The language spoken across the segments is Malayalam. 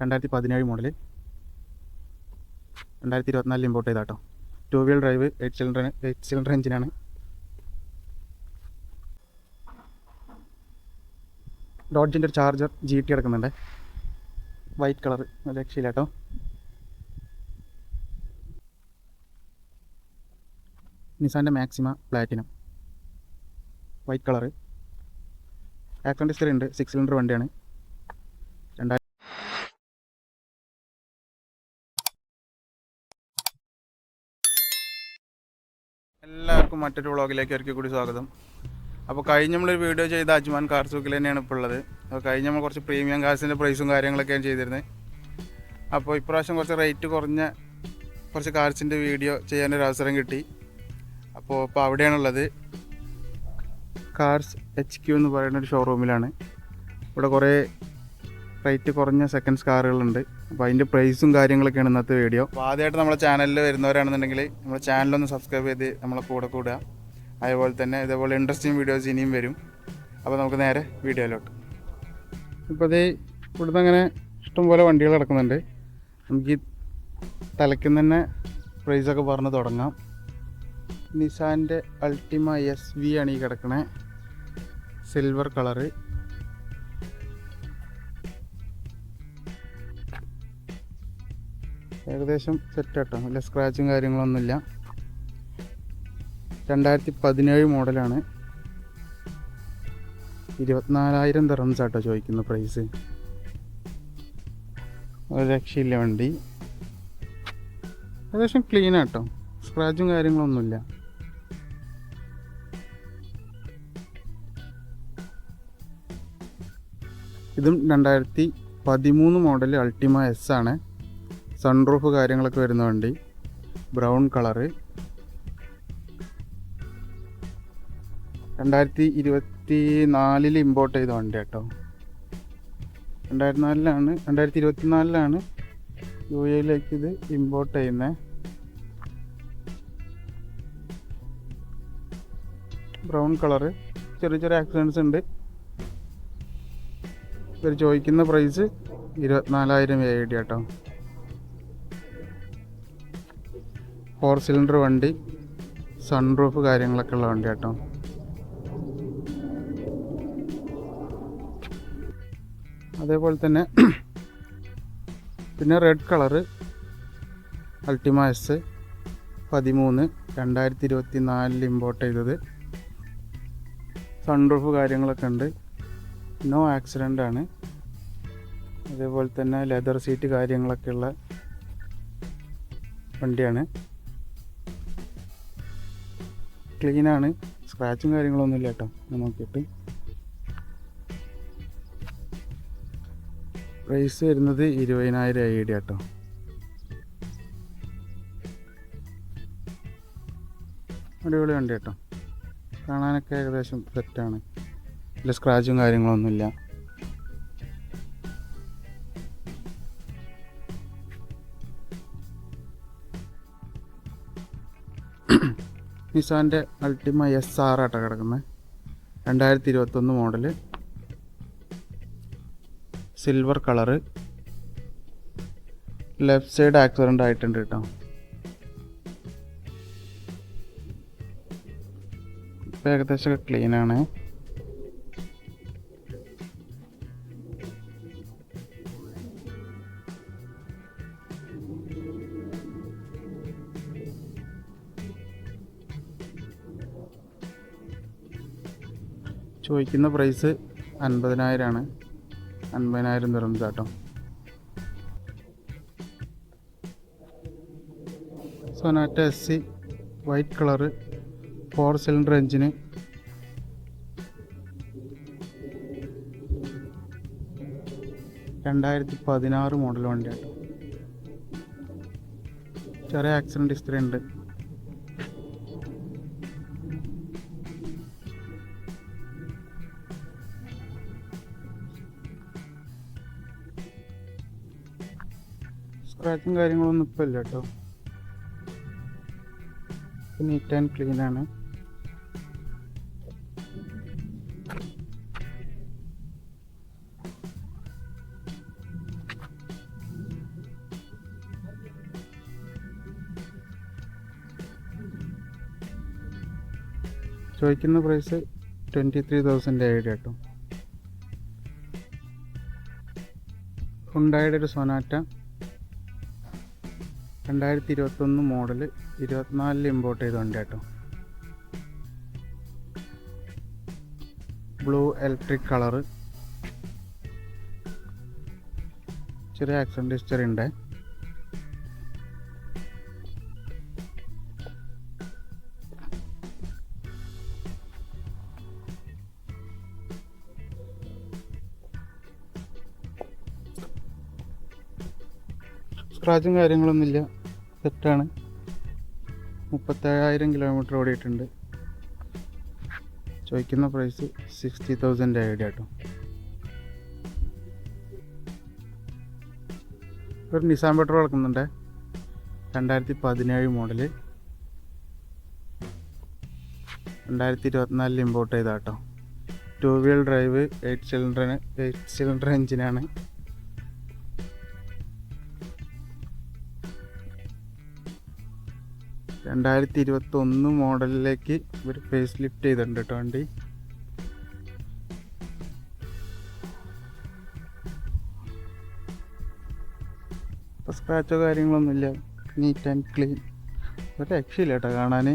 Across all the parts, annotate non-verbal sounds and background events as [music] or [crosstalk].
രണ്ടായിരത്തി പതിനേഴ് മോഡൽ രണ്ടായിരത്തി ഇരുപത്തിനാലിൽ ഇമ്പോർട്ട് ചെയ്ത കേട്ടോ two wheel drive eight cylinder eight cylinder എഞ്ചിനാണ് ഡോഡ്ജിന്റെ ഒരു ചാർജർ ജി ടി കിടക്കുന്നുണ്ട് വൈറ്റ് കളർ രക്ഷയില്ല കേട്ടോ നിസാന്റെ മാക്സിമ പ്ലാറ്റിനം വൈറ്റ് കളറ് ആക്ടോൺ ഡിസ്റ്റർ ഉണ്ട് സിക്സ് സിലിണ്ടർ വണ്ടിയാണ്. എല്ലാവർക്കും മറ്റൊരു വ്ളോഗിലേക്ക് ഒരിക്കൽ കൂടി സ്വാഗതം. അപ്പോൾ കഴിഞ്ഞ നമ്മളൊരു വീഡിയോ ചെയ്ത അജ്മാൻ കാർ സൂക്കിൽ തന്നെയാണ് ഇപ്പോൾ ഉള്ളത്. അപ്പോൾ കഴിഞ്ഞ നമ്മൾ കുറച്ച് പ്രീമിയം കാർസിന്റെ പ്രൈസും കാര്യങ്ങളൊക്കെയാണ് ചെയ്തിരുന്നത് അപ്പോൾ ഇപ്രാവശ്യം കുറച്ച് റേറ്റ് കുറഞ്ഞ കുറച്ച് കാർസിന്റെ വീഡിയോ ചെയ്യാനൊരു അവസരം കിട്ടി. അപ്പോൾ ഇപ്പോൾ അവിടെയാണുള്ളത് കാർസ് എച്ച് ക്യു എന്ന് പറയുന്ന ഒരു ഷോറൂമിലാണ് ഇവിടെ കുറേ റേറ്റ് കുറഞ്ഞ സെക്കൻഡ്സ് കാറുകളുണ്ട്. അപ്പോൾ അതിന്റെ പ്രൈസും കാര്യങ്ങളൊക്കെയാണ് ഇന്നത്തെ വീഡിയോ അപ്പോൾ ആദ്യമായിട്ട് നമ്മുടെ ചാനലിൽ വരുന്നവരാണെന്നുണ്ടെങ്കിൽ നമ്മുടെ ചാനലൊന്ന് സബ്സ്ക്രൈബ് ചെയ്ത് നമ്മളെ കൂടെ കൂടുക അതേപോലെ തന്നെ ഇതേപോലെ ഇൻട്രസ്റ്റിംഗ് വീഡിയോസ് ഇനിയും വരും. അപ്പോൾ നമുക്ക് നേരെ വീഡിയോയിലോട്ട്. ഇപ്പോൾ ഇത് ഇവിടുന്ന് അങ്ങനെ ഇഷ്ടംപോലെ വണ്ടികൾ കിടക്കുന്നുണ്ട്. നമുക്ക് ഈ തലയ്ക്കുന്ന തന്നെ പ്രൈസൊക്കെ പറഞ്ഞ് തുടങ്ങാം. നിസാന്റെ അൾട്ടിമ എസ് വി ആണ് ഈ കിടക്കണേ. സിൽവർ കളറ് ഏകദേശം സെറ്റ് കേട്ടോ വലിയ സ്ക്രാച്ചും കാര്യങ്ങളൊന്നുമില്ല. രണ്ടായിരത്തി പതിനേഴ് മോഡലാണ്. ഇരുപത്തിനാലായിരം തെറംസ് ആട്ടോ ചോദിക്കുന്ന പ്രൈസ് ഒരു രക്ഷയില്ല വണ്ടി. ഏകദേശം ക്ലീൻ ആട്ടോ. സ്ക്രാച്ചും കാര്യങ്ങളൊന്നുമില്ല. ഇതും രണ്ടായിരത്തി പതിമൂന്ന് മോഡൽ അൾട്ടിമ എസ് ആണ്. സൺറൂഫ് കാര്യങ്ങളൊക്കെ വരുന്ന വണ്ടി. ബ്രൗൺ കളറ് രണ്ടായിരത്തി ഇരുപത്തി നാലിൽ ഇമ്പോർട്ട് ചെയ്ത വണ്ടി കേട്ടോ രണ്ടായിരത്തി നാലിലാണ് രണ്ടായിരത്തി ഇരുപത്തി നാലിലാണ് യു എയിലേക്ക് ഇത് ഇമ്പോർട്ട് ചെയ്യുന്നത് ബ്രൗൺ കളറ് ചെറിയ ചെറിയ ആക്സിഡൻസ് ഉണ്ട്. ഇവർ ചോദിക്കുന്ന പ്രൈസ് ഇരുപത്തിനാലായിരം എ ഡി കേട്ടോ ഫോർ സിലിണ്ടർ വണ്ടി സൺറൂഫ് കാര്യങ്ങളൊക്കെ ഉള്ള വണ്ടി കേട്ടോ. അതേപോലെ തന്നെ [clears throat] പിന്നെ റെഡ് കളറ് അൾട്ടിമ എസ് പതിമൂന്ന് രണ്ടായിരത്തി ഇരുപത്തി നാലിൽ ഇമ്പോർട്ട് ചെയ്തത്. സൺറൂഫ് കാര്യങ്ങളൊക്കെ ഉണ്ട്. നോ ആക്സിഡന്റ് ആണ്. അതേപോലെ തന്നെ ലെതർ സീറ്റ് കാര്യങ്ങളൊക്കെ ഉള്ള വണ്ടിയാണ്. ക്ലീനാണ് സ്ക്രാച്ചും കാര്യങ്ങളൊന്നും ഇല്ല കേട്ടോ. നോക്കിയിട്ട്. പ്രൈസ് വരുന്നത് ഇരുപതിനായിരം ഐ ഡി കേട്ടോ. അടിപൊളി വണ്ടി കേട്ടോ. കാണാനൊക്കെ ഏകദേശം സെറ്റാണ് ഇല്ല സ്ക്രാച്ചും കാര്യങ്ങളൊന്നുമില്ല നിസാന്റെ അൾട്ടിമ എസ് ആർ ആട്ടോ കിടക്കുന്നത് രണ്ടായിരത്തി ഇരുപത്തൊന്ന് model silver colour left side accident ആയിട്ടുണ്ട് കേട്ടോ. ഏകദേശം ക്ലീൻ ചോദിക്കുന്ന പ്രൈസ് അൻപതിനായിരമാണ് അൻപതിനായിരം തരുന്നത് കേട്ടോ Sonata S C white colour four cylinder എഞ്ചിന് രണ്ടായിരത്തി പതിനാറ് മോഡൽ വണ്ടിയാണ് ചെറിയ ആക്സിഡന്റ് ഹിസ്റ്ററി ഉണ്ട്. ക്രാക്കും കാര്യങ്ങളൊന്നും ഇപ്പം ഇല്ല കേട്ടോ നീറ്റ് ആൻഡ് ക്ലീൻ ആണ്. ചോദിക്കുന്ന പ്രൈസ് ട്വന്റി ത്രീ തൗസൻഡ് ആയിട്ട് കേട്ടോ ഉണ്ടായുടെ ഒരു സൊനാറ്റ രണ്ടായിരത്തി ഇരുപത്തൊന്ന് മോഡൽ ഇരുപത്തിനാലിൽ ഇമ്പോർട്ട് ചെയ്ത കേട്ടോ ബ്ലൂ ഇലക്ട്രിക് കളറ് ചെറിയ ആക്സിഡന്റ് ഹിസ്റ്ററി ഉണ്ട്. സ്ക്രാച്ചും കാര്യങ്ങളൊന്നുമില്ല. സെറ്റാണ്. മുപ്പത്തേഴായിരം കിലോമീറ്റർ ഓടിയിട്ടുണ്ട്. ചോദിക്കുന്ന പ്രൈസ് സിക്സ്റ്റി തൗസൻഡ് ഐഡിയ കേട്ടോ. ഒരു നിസാൻ പെട്രോൾ കിടക്കുന്നുണ്ട് രണ്ടായിരത്തി പതിനേഴ് മോഡൽ രണ്ടായിരത്തി ഇരുപത്തിനാലിൽ ഇമ്പോർട്ട് ചെയ്താട്ടോ ടു വീൽ ഡ്രൈവ് എയ്റ്റ് സിലിണ്ടറിന് എയ്റ്റ് സിലിണ്ടർ എഞ്ചിനാണ് രണ്ടായിരത്തി ഇരുപത്തി ഒന്ന് മോഡലിലേക്ക് ഇവർ ഫേസ് ലിഫ്റ്റ് ചെയ്തിട്ടുണ്ട് കേട്ടോ വണ്ടി. സ്ക്രാച്ചോ കാര്യങ്ങളൊന്നുമില്ല നീറ്റ് ആൻഡ് ക്ലീൻ ഒരു രക്ഷയില്ല കേട്ടോ കാണാൻ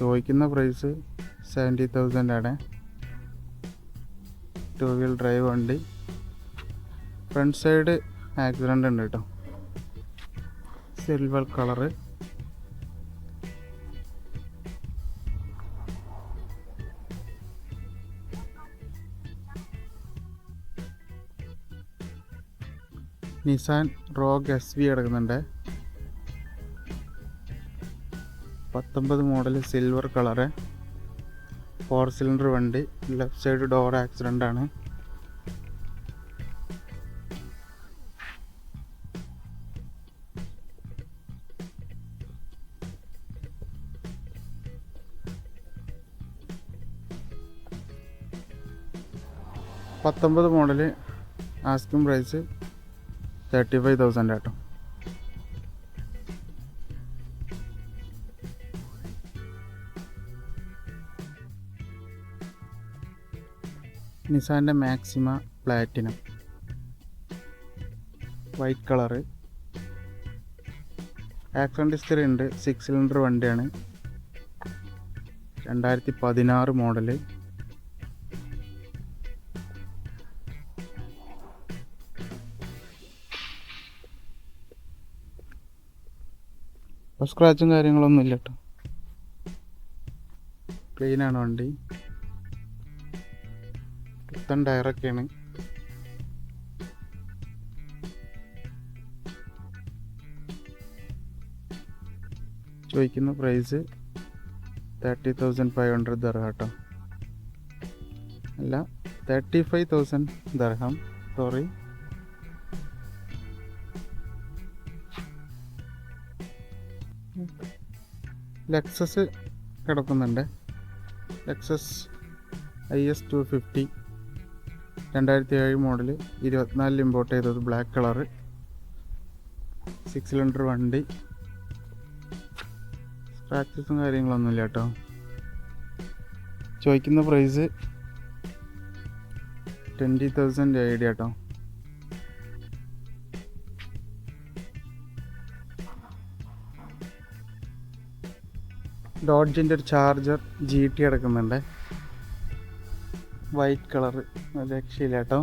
ചോദിക്കുന്ന പ്രൈസ് സെവന്റി തൗസൻഡ് ആണ്. ടു വീൽ ഡ്രൈവ് വണ്ടി. ഫ്രണ്ട് സൈഡ് ആക്സിഡന്റ് ഉണ്ട് കേട്ടോ. Silver colour Nissan Rogue S V കിടക്കുന്നുണ്ട്. പത്തൊമ്പത് model silver colour four cylinder വണ്ടി. ലെഫ്റ്റ് സൈഡ് ഡോർ ആക്സിഡന്റ് ആണ്. പത്തൊമ്പത് model asking price thirty five thousand ആട്ടോ നിസാന്റെ Maxima platinum white colour accent ഡിസ്റ്റർ ഉണ്ട്. സിക്സ് സിലിണ്ടർ വണ്ടിയാണ്. രണ്ടായിരത്തി പതിനാറ് മോഡൽ ഇപ്പോൾ സ്ക്രാച്ചും കാര്യങ്ങളൊന്നും ഇല്ല കേട്ടോ ക്ലീനാണ് വണ്ടി. പുത്തൻ ടയറൊക്കെയാണ് ചോദിക്കുന്ന price thirty thousand five hundred ദർഹ കേട്ടോ അല്ല തേർട്ടി ഫൈവ് തൗസൻഡ് ദർഹം. സോറി ലെക്സസ് കിടക്കുന്നുണ്ട്. Lexus I S two fifty രണ്ടായിരത്തി ഏഴ് മോഡൽ ഇരുപത്തിനാലിൽ ഇമ്പോർട്ട് ചെയ്തത് ബ്ലാക്ക് കളറ് സിക്സ് സിലിണ്ടർ വണ്ടി സ്ക്രാച്ചസും കാര്യങ്ങളൊന്നുമില്ല കേട്ടോ. ചോദിക്കുന്ന പ്രൈസ് ട്വന്റി തൗസൻഡ് ഐഡിയ കേട്ടോ. ഡോഡ്ജിന്റെ ഒരു ചാർജർ ജി ടി എടുക്കുന്നുണ്ട്. വൈറ്റ് കളർ രക്ഷയില്ല കേട്ടോ.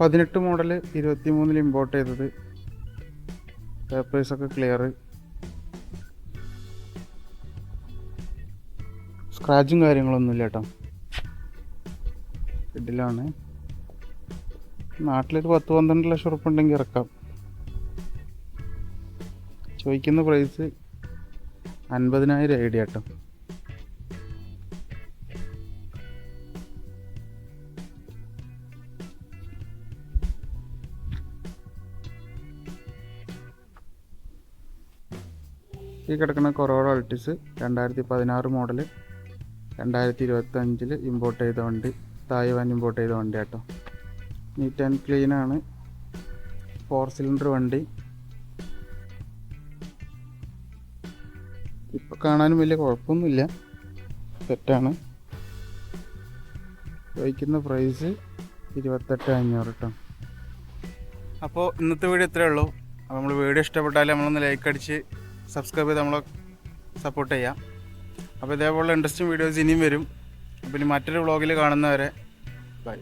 പതിനെട്ട് മോഡൽ ഇരുപത്തി മൂന്നിൽ ഇമ്പോർട്ട് ചെയ്തത്. പേപ്പേഴ്സൊക്കെ ക്ലിയർ സ്ക്രാച്ചും കാര്യങ്ങളൊന്നുമില്ല കേട്ടോ. ഇതിലാണ് നാട്ടിലൊരു പത്ത് പന്ത്രണ്ട് ലക്ഷം ഉറപ്പ് ഉണ്ടെങ്കിൽ ഇറക്കാം. ചോദിക്കുന്ന പ്രൈസ് അൻപതിനായിരം ഐഡിയ കേട്ടോ. ഈ കിടക്കുന്ന കൊറോഡ അൾട്ടിസ് രണ്ടായിരത്തി പതിനാറ് മോഡൽ രണ്ടായിരത്തി ഇരുപത്തി അഞ്ചിൽ ഇമ്പോർട്ട് ചെയ്ത വണ്ടി തായ്വാൻ ഇമ്പോർട്ട് ചെയ്ത വണ്ടി കേട്ടോ നീറ്റ് ആൻഡ് ക്ലീൻ ആണ്. ഫോർ സിലിണ്ടർ വണ്ടി. ഇപ്പം കാണാനും വലിയ കുഴപ്പമൊന്നുമില്ല. സെറ്റാണ് വഹിക്കുന്ന പ്രൈസ് ഇരുപത്തെട്ട് അഞ്ഞൂറ് കേട്ടോ അപ്പോൾ ഇന്നത്തെ വീഡിയോ ഇത്രയേ ഉള്ളൂ. അപ്പോൾ നമ്മൾ വീഡിയോ ഇഷ്ടപ്പെട്ടാൽ നമ്മളൊന്ന് ലൈക്ക് അടിച്ച് സബ്സ്ക്രൈബ് ചെയ്ത് നമ്മളെ സപ്പോർട്ട് ചെയ്യാം. അപ്പോൾ ഇതേപോലെ ഇൻട്രസ്റ്റിംഗ് വീഡിയോസ് ഇനിയും വരും. അപ്പോൾ ഇനി മറ്റൊരു വ്ളോഗിൽ കാണുന്നവരെ ബൈ